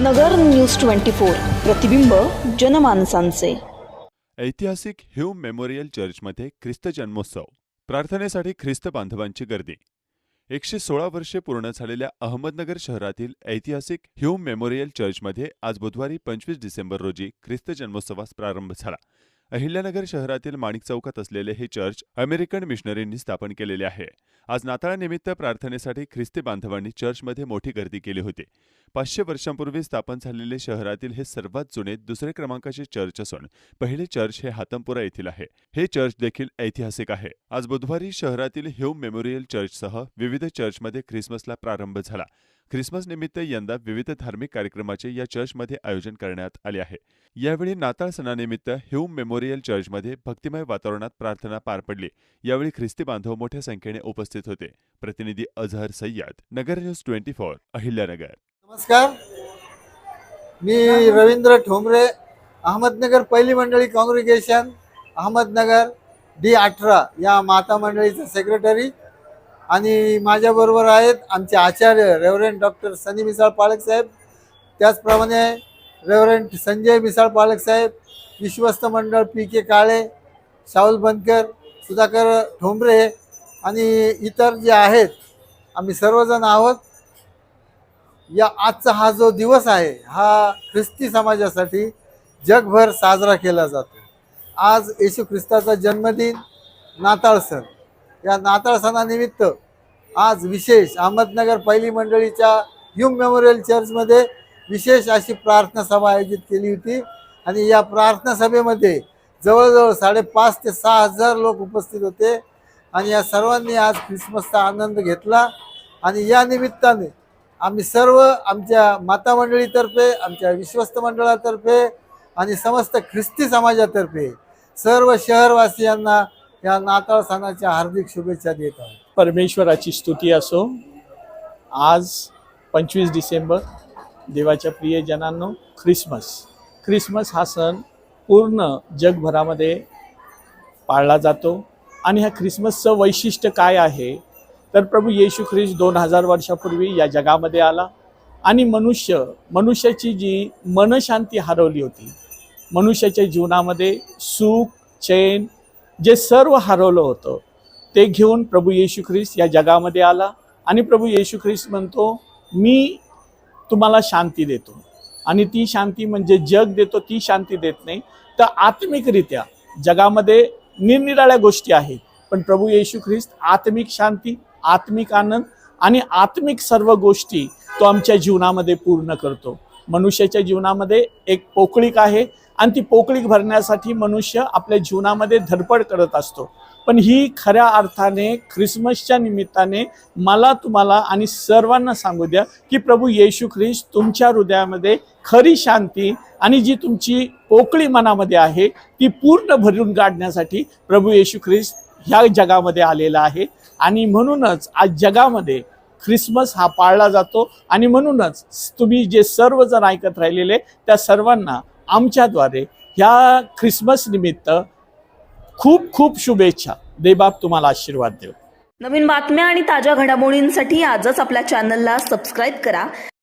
नगर news twenty four प्रतिबिंब जनमानसांचे. ऐतिहासिक hue memorial चर्चमध्ये ख्रिस्त जन्मोत्सव प्रार्थनेसाठी ख्रिस्त बांधवांची गर्दी. एकशे सोळा वर्षे पूर्ण झालेल्या अहमदनगर शहरातील ऐतिहासिक ह्यूम मेमोरियल चर्चमध्ये आज बुधवारी पंचवीस डिसेंबर रोजी ख्रिस्त जन्मोत्सवास प्रारंभ झाला. अहिल्यानगर शहरातील माणिक चौकात असलेले हे चर्च अमेरिकन मिशनरींनी स्थापन केलेले आहे. आज नाताळानिमित्त प्रार्थनेसाठी ख्रिस्ती बांधवांनी चर्चमध्ये मोठी गर्दी केली होती. पाचशे वर्षांपूर्वी स्थापन झालेले शहरातील हे सर्वात जुने दुसरे क्रमांकाचे चर्च असून पहिले चर्च हे हातमपुरा येथील आहे. हे चर्च देखील ऐतिहासिक आहे. आज बुधवारी शहरातील ह्यूम मेमोरियल चर्चसह विविध चर्चमध्ये ख्रिसमसला प्रारंभ झाला. ख्रिसमस निमित्त यंदा विविध धार्मिक कार्यक्रमाचे या चर्चमध्ये आयोजन करण्यात आले आहे. यावेळी नाताळ सणानिमित्त ह्यूम मेमोरियल चर्चमध्ये भक्तिमय वातावरणात प्रार्थना पार पडली. यावेळी ख्रिस्ती बांधव मोठ्या संख्येने उपस्थित होते. प्रतिनिधी Azhar Sayyad Nagar news twenty four Ahilyanagar. नमस्कार. मी रवींद्र ठोंबरे अहमदनगर पहिली मंडळी काँग्रेगेशन अहमदनगर डी अठरा या माता मंडळीचे सेक्रेटरी आणि माझ्याबरोबर आहेत आमचे आचार्य रेव्हरेंट डॉक्टर सनी मिसाळ पाळक साहेब. त्याचप्रमाणे रेव्हरेंट संजय मिसाळ पालक साहेब विश्वस्त मंडळ पी के काळे शाहुल बनकर सुधाकर ठोंबरे आणि इतर जे आहेत आम्ही सर्वजण आहोत. या आजचा हा जो दिवस आहे हा ख्रिस्ती समाजासाठी जगभर साजरा केला जातो. आज येशू ख्रिस्ताचा जन्मदिन नाताळ सण. या नाताळ सणानिमित्त आज विशेष अहमदनगर पहिली मंडळीच्या ह्यूम मेमोरियल चर्चमध्ये विशेष अशी प्रार्थना सभा आयोजित केली होती. आणि या प्रार्थना सभेमध्ये जवळजवळ साडेपाच ते सहा हजार लोक उपस्थित होते. आणि या सर्वांनी आज ख्रिसमसचा आनंद घेतला. आणि या निमित्ताने आम्ही सर्व आमच्या माता मंडळीतर्फे आमच्या विश्वस्त मंडळातर्फे आणि समस्त ख्रिस्ती समाजातर्फे सर्व शहरवासियांना या नाताळ सणाच्या हार्दिक शुभेच्छा देत आहोत. परमेश्वराची स्तुती असो. आज पंचवीस डिसेंबर देवाच्या प्रियजनांनो ख्रिसमस. ख्रिसमस हा सण पूर्ण जगभरामध्ये पाळला जातो. आणि ह्या ख्रिसमसचं वैशिष्ट्य काय आहे? तर प्रभू येशू ख्रिस्त दोन हजार वर्षापूर्वी या जगामध्ये आला. आणि मनुष्य मनुष्याची जी मनशांती हरवली होती मनुष्याच्या जीवनामध्ये सुख चैन जे सर्व हरवलं होतं ते घेऊन प्रभू येशू ख्रिस्त या जगामध्ये आला आणि प्रभू येशू ख्रिस्त म्हणतो मी तुम्हाला शांती देतो. आणि ती शांती म्हणजे जग देतो ती शांती देत नाही. तर आत्मिकरित्या जगामध्ये निरनिराळ्या गोष्टी आहेत पण प्रभू येशू ख्रिस्त आत्मिक शांती आत्मिक आनंद आणि आत्मिक सर्व गोष्टी तो आमच्या जीवनामध्ये पूर्ण करतो. मनुष्याच्या जीवनामध्ये एक पोकळीक आहे आणि ती पोकळीक भरण्यासाठी मनुष्य आपल्या जीवनामध्ये धडपड करत असतो. पण ही खऱ्या अर्थाने ख्रिसमसच्या निमित्ताने मला तुम्हाला आणि सर्वांना सांगू द्या की प्रभू येशू ख्रिस्त तुमच्या हृदयामध्ये खरी शांती आणि जी तुमची पोकळी मनामध्ये आहे ती पूर्ण भरून काढण्यासाठी प्रभू येशू ख्रिस्त ह्या जगामध्ये आलेला आहे. आणि म्हणूनच आज जगामध्ये ख्रिसमस हा पाळला जातो आणि म्हणूनच तुम्ही जे सर्वजण ऐकत राहिलेले त्या सर्वांना आमच्याद्वारे ह्या ख्रिसमस निमित्त खूप खूप शुभेच्छा. देबाप तुम्हाला आशीर्वाद देव. नवीन बातम्या आणि ताज्या घडामोडींसाठी आजच आपल्या चॅनलला सबस्क्राईब करा.